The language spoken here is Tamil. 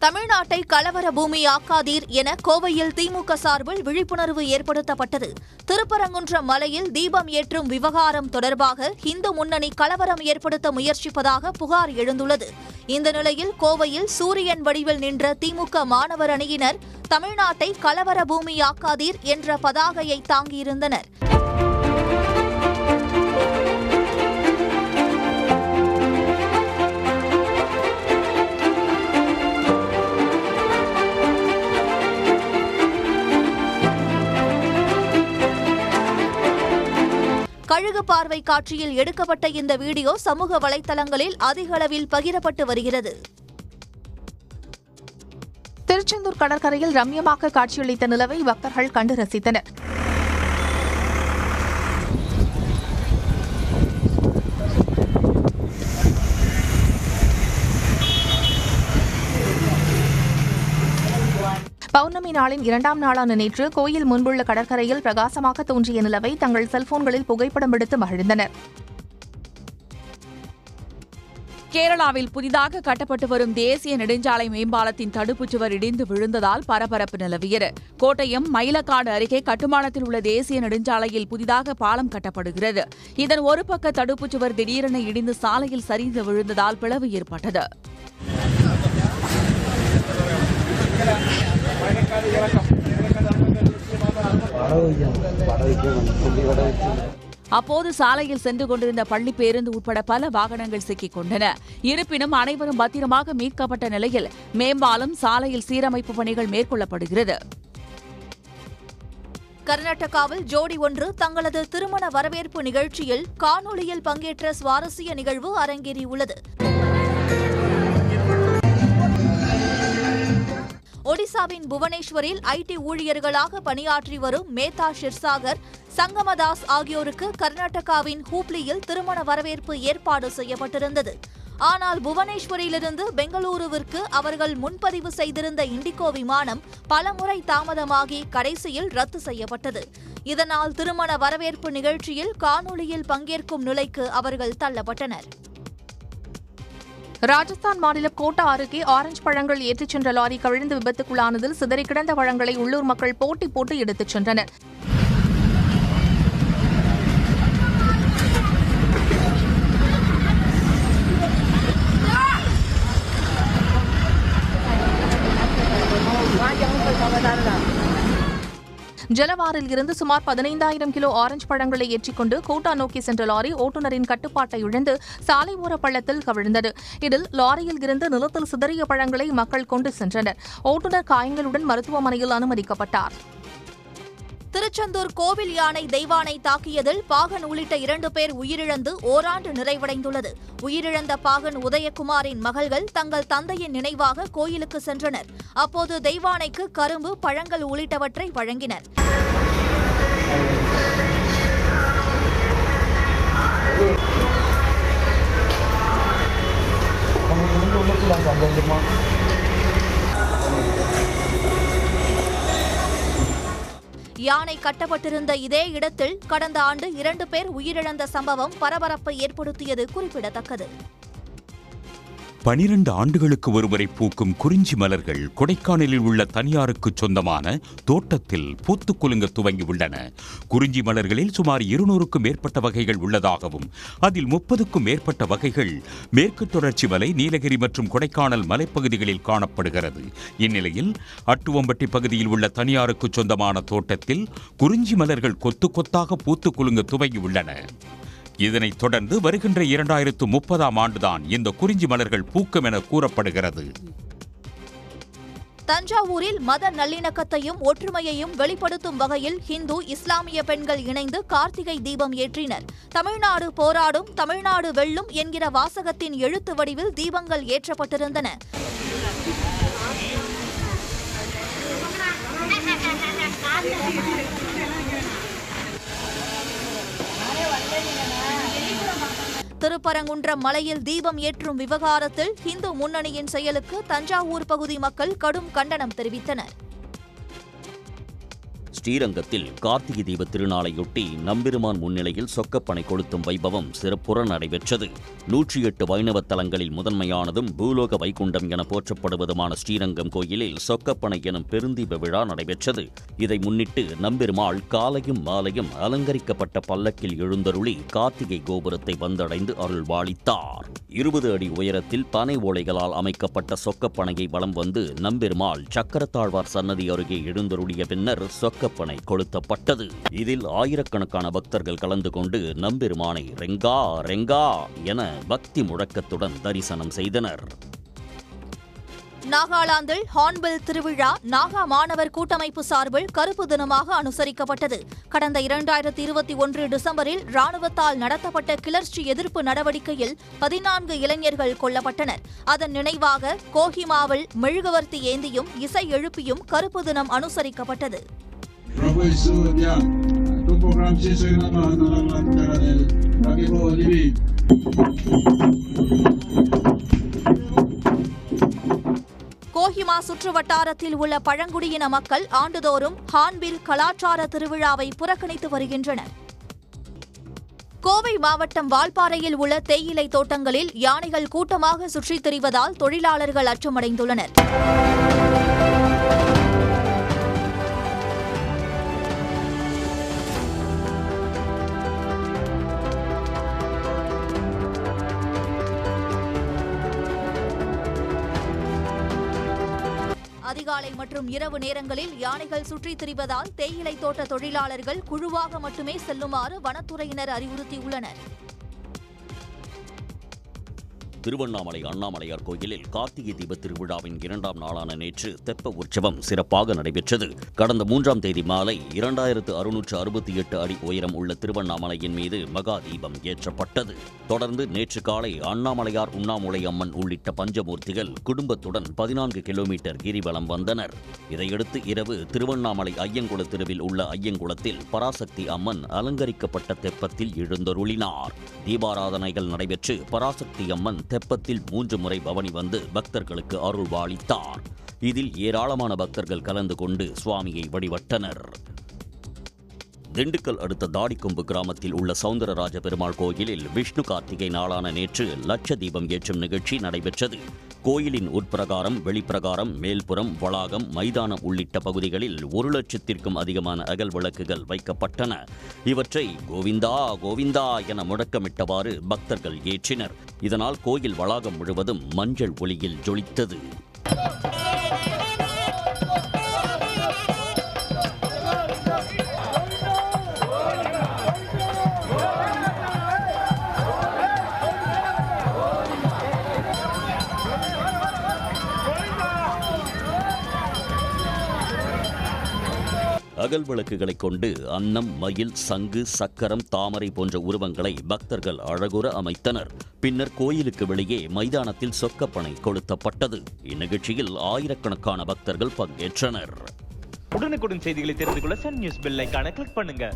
தமிழ்நாட்டை கலவர பூமி ஆக்காதீர் என கோவையில் திமுக சார்பில் விழிப்புணர்வு ஏற்படுத்தப்பட்டது. திருப்பரங்குன்றம் மலையில் தீபம் ஏற்றும் விவகாரம் தொடர்பாக இந்து முன்னணி கலவரம் ஏற்படுத்த முயற்சிப்பதாக புகார் எழுந்துள்ளது. இந்த நிலையில் கோவையில் சூரியன் வடிவில் நின்ற திமுக மாணவர் அணியினர் தமிழ்நாட்டை கலவர பூமி ஆக்காதீர் என்ற பதாகையை தாங்கியிருந்தனர். பார்வை காட்சியில் எடுக்கப்பட்ட இந்த வீடியோ சமூக வலைதளங்களில் அதிக அளவில் பகிரப்பட்டு வருகிறது. திருச்செந்தூர் கடற்கரையில் ரம்யமாக காட்சியளித்த நிலவை பக்தர்கள் கண்டு ரசித்தனர். பௌர்ணமி நாளின் இரண்டாம் நாளான நேற்று கோயில் முன்புள்ள கடற்கரையில் பிரகாசமாக தோன்றிய நிலவை தங்கள் செல்போன்களில் புகைப்படம் எடுத்து மகிழ்ந்தனர். கேரளாவில் புதிதாக கட்டப்பட்டு வரும் தேசிய நெடுஞ்சாலை மேம்பாலத்தின் தடுப்புச் சுவர் இடிந்து விழுந்ததால் பரபரப்பு நிலவியது. கோட்டயம் மயிலக்காடு அருகே கட்டுமானத்தில் உள்ள தேசிய நெடுஞ்சாலையில் புதிதாக பாலம் கட்டப்படுகிறது. இதன் ஒரு பக்க தடுப்புச் சுவர் திடீரென இடிந்து சாலையில் சரிந்து விழுந்ததால் பிளவு ஏற்பட்டது. அப்போது சாலையில் சென்று கொண்டிருந்த பள்ளி பேருந்து உட்பட பல வாகனங்கள் சிக்கிக் கொண்டன. இருப்பினும் அனைவரும் பத்திரமாக மீட்கப்பட்ட நிலையில் மேம்பாலம் சாலையில் சீரமைப்பு பணிகள் மேற்கொள்ளப்படுகிறது. கர்நாடகாவில் ஜோடி ஒன்று தங்களது திருமண வரவேற்பு நிகழ்ச்சியில் காணொலியில் பங்கேற்ற சுவாரஸ்ய நிகழ்வு அரங்கேறியுள்ளது. ஒடிசாவின் புவனேஸ்வரில் ஐடி ஊழியர்களாக பணியாற்றி வரும் மேதா ஷிர்சாகர் சங்கமதாஸ் ஆகியோருக்கு கர்நாடகாவின் ஹூப்ளியில் திருமண வரவேற்பு ஏற்பாடு செய்யப்பட்டிருந்தது. ஆனால் புவனேஸ்வரிலிருந்து பெங்களூருவிற்கு அவர்கள் முன்பதிவு செய்திருந்த இண்டிகோ விமானம் பலமுறை தாமதமாகி கடைசியில் ரத்து செய்யப்பட்டது. இதனால் திருமண வரவேற்பு நிகழ்ச்சியில் காணொளியில் பங்கேற்கும் நிலைக்கு அவர்கள் தள்ளப்பட்டனர். ராஜஸ்தான் மாநிலம் கோட்டா அருகே ஆரஞ்சு பழங்கள் ஏற்றிச் சென்ற லாரி கவிழ்ந்து விபத்துக்குள்ளானதில் சிதறி கிடந்த பழங்களை உள்ளூர் மக்கள் போட்டி போட்டு எடுத்துச் சென்றனர். ஜலவாரில் இருந்து சுமார் பதினைந்தாயிரம் கிலோ ஆரஞ்சு பழங்களை ஏற்றிக்கொண்டு கோட்டா நோக்கி சென்ற லாரி ஓட்டுநரின் கட்டுப்பாட்டை இழந்து சாலை ஓர பள்ளத்தில் கவிழ்ந்தது. இதில் லாரியில் இருந்து நிலத்தில் சிதறிய பழங்களை மக்கள் கொண்டு சென்றனர். ஓட்டுநர் காயங்களுடன் மருத்துவமனையில் அனுமதிக்கப்பட்டார். திருச்செந்தூர் கோவில் யானை தெய்வானை தாக்கியதில் பாகன் உள்ளிட்ட இரண்டு பேர் உயிரிழந்து ஓராண்டு நிறைவடைந்துள்ளது. உயிரிழந்த பாகன் உதயகுமாரின் மகள்கள் தங்கள் தந்தையின் நினைவாக கோயிலுக்கு சென்றனர். அப்போது தெய்வானைக்கு கரும்பு பழங்கள் உள்ளிட்டவற்றை வழங்கினர். யானை கட்டப்பட்டிருந்த இதே இடத்தில் கடந்த ஆண்டு இரண்டு பேர் உயிரிழந்த சம்பவம் பரபரப்பை ஏற்படுத்தியது குறிப்பிடத்தக்கது. பனிரெண்டு ஆண்டுகளுக்கு ஒருமுறை பூக்கும் குறிஞ்சி மலர்கள் கொடைக்கானலில் உள்ள தனியாருக்கு சொந்தமான தோட்டத்தில் பூத்துக்குலுங்க துவங்கியுள்ளன குறிஞ்சி மலர்களில் சுமார் இருநூறுக்கும் மேற்பட்ட வகைகள் உள்ளதாகவும் அதில் முப்பதுக்கும் மேற்பட்ட வகைகள் மேற்கு தொடர்ச்சி மலை நீலகிரி மற்றும் கொடைக்கானல் மலைப்பகுதிகளில் காணப்படுகிறது. இந்நிலையில் அட்டுவம்பட்டி பகுதியில் உள்ள தனியாருக்கு சொந்தமான தோட்டத்தில் குறிஞ்சி மலர்கள் கொத்து கொத்தாக பூத்து குலுங்க துவங்கியுள்ளன இதனைத் தொடர்ந்து வருகின்ற இரண்டாயிரத்து முப்பதாம் ஆண்டுதான் இந்த குறிஞ்சி மலர்கள் பூக்கும் என கூறப்படுகிறது. தஞ்சாவூரில் மத நல்லிணக்கத்தையும் ஒற்றுமையையும் வெளிப்படுத்தும் வகையில் ஹிந்து இஸ்லாமிய பெண்கள் இணைந்து கார்த்திகை தீபம் ஏற்றினர். தமிழ்நாடு போராடும் தமிழ்நாடு வெல்லும் என்கிற வாசகத்தின் எழுத்து வடிவில் தீபங்கள் ஏற்றப்பட்டிருந்தன. திருப்பரங்குன்றம் மலையில் தீபம் ஏற்றும் விவகாரத்தில் இந்து முன்னணியின் செயலுக்கு தஞ்சாவூர் பகுதி மக்கள் கடும் கண்டனம் தெரிவித்தனர். ஸ்ரீரங்கத்தில் கார்த்திகை தீப திருநாளையொட்டி நம்பெருமான் முன்னிலையில் சொக்கப்பனை கொளுத்தும் வைபவம் சிறப்புற நடைபெற்றது. நூற்றி எட்டு வைணவ தலங்களில் முதன்மையானதும் பூலோக வைகுண்டம் என போற்றப்படுவதுமான ஸ்ரீரங்கம் கோயிலில் சொக்கப்பனை எனும் பெருந்தீப விழா நடைபெற்றது. இதை முன்னிட்டு நம்பெருமாள் காலையும் மாலையும் அலங்கரிக்கப்பட்ட பல்லக்கில் எழுந்தருளி கார்த்திகை கோபுரத்தை வந்தடைந்து அருள்வாளித்தார். இருபது அடி உயரத்தில் பனை ஓலைகளால் அமைக்கப்பட்ட சொக்கப்பனையை வலம் வந்து நம்பெருமாள் சக்கரத்தாழ்வார் சன்னதி அருகே எழுந்தருளிய பின்னர் சொக்கப்பனை கொளுத்தப்பட்டது. இதில் ஆயிரக்கணக்கான பக்தர்கள் கலந்து கொண்டு நம்பெருமானை ரெங்கா ரெங்கா என பக்தி முழக்கத்துடன் தரிசனம் செய்தனர். நாகாலாந்தில் ஹார்ன்பில் திருவிழா நாகா மாணவர் கூட்டமைப்பு சார்பில் கருப்பு தினமாக அனுசரிக்கப்பட்டது. கடந்த இரண்டாயிரத்தி இருபத்தி ஒன்று டிசம்பரில் ராணுவத்தால் நடத்தப்பட்ட கிளர்ச்சி எதிர்ப்பு நடவடிக்கையில் பதினான்கு இளைஞர்கள் கொல்லப்பட்டனர். அதன் நினைவாக கோஹிமாவில் மெழுகுவர்த்தி ஏந்தியும் இசை எழுப்பியும் கருப்பு தினம் அனுசரிக்கப்பட்டது. Prabowo i Sudia, tu program dzisiejszej na na lagi takiego Libii. Kohima சுற்று வட்டாரத்தில் உள்ள பழங்குடியின மக்கள் ஆண்டுதோறும் ஹான்பில் கலாச்சார திருவிழாவை புறக்கணித்து வருகின்றனர். கோவை மாவட்டம் வால்பாறையில் உள்ள தேயிலை தோட்டங்களில் யானைகள் கூட்டமாக சுற்றித் திரிவதால் தொழிலாளர்கள் அச்சமடைந்துள்ளனர். அதிகாலை மற்றும் இரவு நேரங்களில் யானைகள் சுற்றித் திரிவதால் தேயிலை தோட்ட தொழிலாளர்கள் குழுவாக மட்டுமே செல்லுமாறு வனத்துறையினர் அறிவுறுத்தியுள்ளனர். திருவண்ணாமலை அண்ணாமலையார் கோயிலில் கார்த்திகை தீப திருவிழாவின் இரண்டாம் நாளான நேற்று தெப்ப உற்சவம் சிறப்பாக நடைபெற்றது. கடந்த மூன்றாம் தேதி மாலை இரண்டாயிரத்து அறுநூற்று அறுபத்தி எட்டு அடி உயரம் உள்ள திருவண்ணாமலையின் மீது மகா தீபம் ஏற்றப்பட்டது. தொடர்ந்து நேற்று காலை அண்ணாமலையார் உண்ணாமுலை அம்மன் உள்ளிட்ட பஞ்சமூர்த்திகள் குடும்பத்துடன் பதினான்கு கிலோமீட்டர் கிரிவலம் வந்தனர். இதையடுத்து இரவு திருவண்ணாமலை ஐயங்குள தெருவில் உள்ள ஐயங்குளத்தில் பராசக்தி அம்மன் அலங்கரிக்கப்பட்ட தெப்பத்தில் எழுந்தருளினார். தீபாராதனைகள் நடைபெற்று பராசக்தி அம்மன் தெப்பத்தில் மூன்று முறை பவனி வந்து பக்தர்களுக்கு அருள்வாளித்தார். இதில் ஏராளமான பக்தர்கள் கலந்து கொண்டு சுவாமியை வழிபட்டனர். திண்டுக்கல் அடுத்த தாடிக்கொம்பு கிராமத்தில் உள்ள சவுந்தரராஜ பெருமாள் கோயிலில் விஷ்ணு கார்த்திகை நாளான நேற்று லட்ச தீபம் ஏற்றும் நிகழ்ச்சி நடைபெற்றது. கோயிலின் உட்பிரகாரம் வெளிப்பிரகாரம் மேல்புறம் வளாகம் மைதானம் உள்ளிட்ட பகுதிகளில் ஒரு லட்சத்திற்கும் அதிகமான அகல் விளக்குகள் வைக்கப்பட்டன. இவற்றை கோவிந்தா கோவிந்தா என முழக்கமிட்டவாறு பக்தர்கள் ஏற்றினர். இதனால் கோயில் வளாகம் முழுவதும் மஞ்சள் ஒளியில் ஜொலித்தது. அகல் விளக்குகளை கொண்டு அன்னம் மயில் சங்கு சக்கரம் தாமரை போன்ற உருவங்களை பக்தர்கள் அழகுற அமைத்தனர். பின்னர் கோயிலுக்கு வெளியே மைதானத்தில் சொக்கப்பனை கொளுத்தப்பட்டது. இந்நிகழ்ச்சியில் ஆயிரக்கணக்கான பக்தர்கள் பங்கேற்றனர். உடனுக்குடன் செய்திகளை தெரிந்து கொள்ள சன் நியூஸ் பெல் கிளிக் பண்ணுங்க.